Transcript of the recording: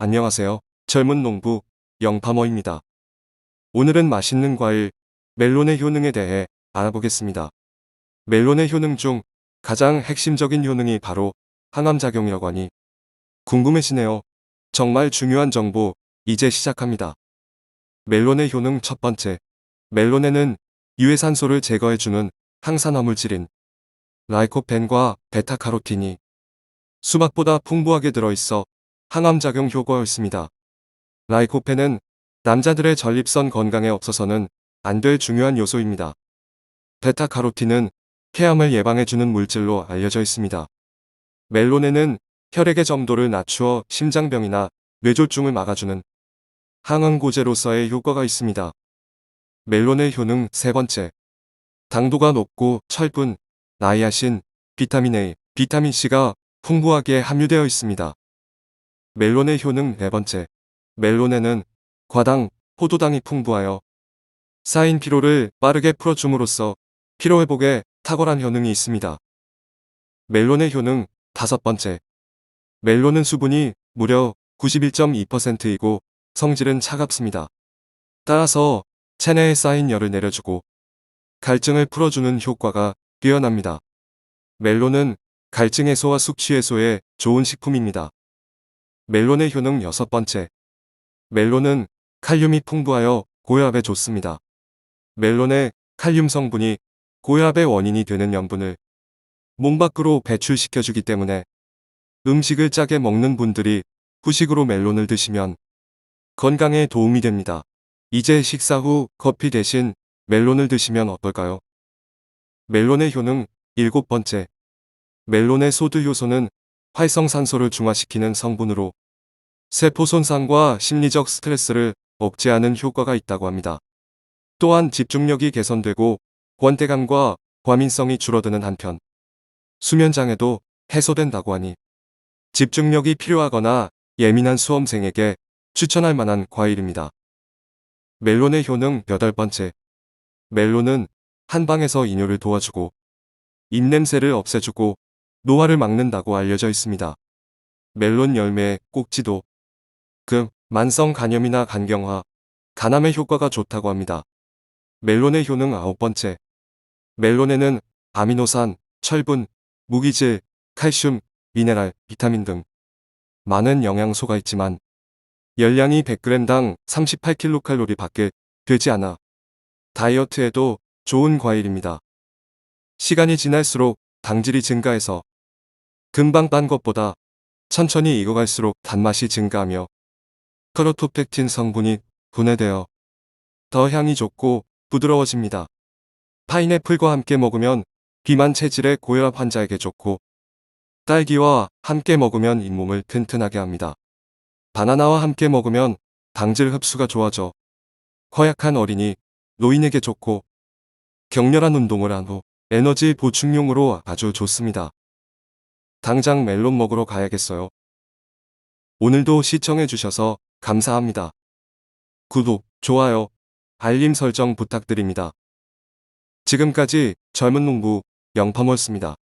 안녕하세요. 젊은 농부 영파머입니다. 오늘은 맛있는 과일 멜론의 효능에 대해 알아보겠습니다. 멜론의 효능 중 가장 핵심적인 효능이 바로 항암작용이라고 하니 궁금해지네요. 정말 중요한 정보 이제 시작합니다. 멜론의 효능 첫 번째. 멜론에는 유해산소를 제거해주는 항산화 물질인 라이코펜과 베타카로틴이 수박보다 풍부하게 들어있어 항암작용 효과가 있습니다. 라이코펜은 남자들의 전립선 건강에 없어서는 안 될 중요한 요소입니다. 베타카로틴은 폐암을 예방해주는 물질로 알려져 있습니다. 멜론에는 혈액의 점도를 낮추어 심장병이나 뇌졸중을 막아주는 항응고제로서의 효과가 있습니다. 멜론의 효능 세 번째. 당도가 높고 철분, 나이아신, 비타민 A, 비타민 C가 풍부하게 함유되어 있습니다. 멜론의 효능 네 번째. 멜론에는 과당, 포도당이 풍부하여 쌓인 피로를 빠르게 풀어줌으로써 피로회복에 탁월한 효능이 있습니다. 멜론의 효능 다섯 번째. 멜론은 수분이 무려 91.2%이고 성질은 차갑습니다. 따라서 체내에 쌓인 열을 내려주고 갈증을 풀어주는 효과가 뛰어납니다. 멜론은 갈증 해소와 숙취 해소에 좋은 식품입니다. 멜론의 효능 여섯 번째. 멜론은 칼륨이 풍부하여 고혈압에 좋습니다. 멜론의 칼륨 성분이 고혈압의 원인이 되는 염분을 몸 밖으로 배출시켜주기 때문에 음식을 짜게 먹는 분들이 후식으로 멜론을 드시면 건강에 도움이 됩니다. 이제 식사 후 커피 대신 멜론을 드시면 어떨까요? 멜론의 효능 일곱 번째. 멜론의 소드 효소는 활성산소를 중화시키는 성분으로 세포 손상과 심리적 스트레스를 억제하는 효과가 있다고 합니다. 또한 집중력이 개선되고 권태감과 과민성이 줄어드는 한편 수면장애도 해소된다고 하니 집중력이 필요하거나 예민한 수험생에게 추천할 만한 과일입니다. 멜론의 효능 여덟 번째. 멜론은 한방에서 이뇨를 도와주고 입냄새를 없애주고 노화를 막는다고 알려져 있습니다. 멜론 열매의 꼭지도 그 만성 간염이나 간경화, 간암의 효과가 좋다고 합니다. 멜론의 효능 아홉 번째. 멜론에는 아미노산, 철분, 무기질, 칼슘, 미네랄, 비타민 등 많은 영양소가 있지만 열량이 100g당 38kcal 밖에 되지 않아 다이어트에도 좋은 과일입니다. 시간이 지날수록 당질이 증가해서 금방 딴 것보다 천천히 익어갈수록 단맛이 증가하며 크로토펙틴 성분이 분해되어 더 향이 좋고 부드러워집니다. 파인애플과 함께 먹으면 비만 체질의 고혈압 환자에게 좋고 딸기와 함께 먹으면 잇몸을 튼튼하게 합니다. 바나나와 함께 먹으면 당질 흡수가 좋아져 허약한 어린이, 노인에게 좋고 격렬한 운동을 한 후 에너지 보충용으로 아주 좋습니다. 당장 멜론 먹으러 가야겠어요. 오늘도 시청해주셔서 감사합니다. 구독, 좋아요, 알림 설정 부탁드립니다. 지금까지 젊은 농부 영파모였습니다.